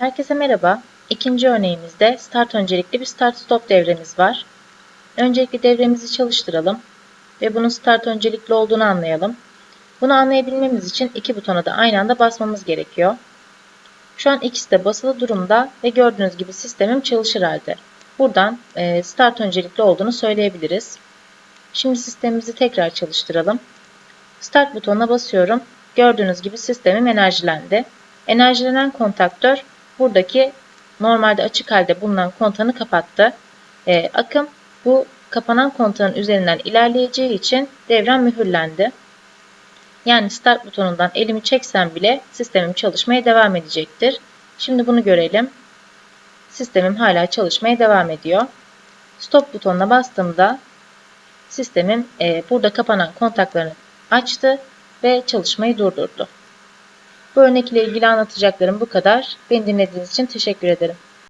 Herkese merhaba. İkinci örneğimizde start öncelikli bir start stop devremiz var. Öncelikle devremizi çalıştıralım ve bunun start öncelikli olduğunu anlayalım. Bunu anlayabilmemiz için iki butona da aynı anda basmamız gerekiyor. Şu an ikisi de basılı durumda ve gördüğünüz gibi sistemim çalışır halde. Buradan e, start öncelikli olduğunu söyleyebiliriz. Şimdi sistemimizi tekrar çalıştıralım. Start butonuna basıyorum. Gördüğünüz gibi sistemim enerjilendi. Enerjilenen kontaktör buradaki normalde açık halde bulunan kontağını kapattı. Ee, akım bu kapanan kontağın üzerinden ilerleyeceği için devrem mühürlendi. Yani start butonundan elimi çeksem bile sistemim çalışmaya devam edecektir. Şimdi bunu görelim. Sistemim hala çalışmaya devam ediyor. Stop butonuna bastığımda sistemim e, burada kapanan kontaklarını açtı ve çalışmayı durdurdu. Bu örnek ile ilgili anlatacaklarım bu kadar. Beni dinlediğiniz için teşekkür ederim.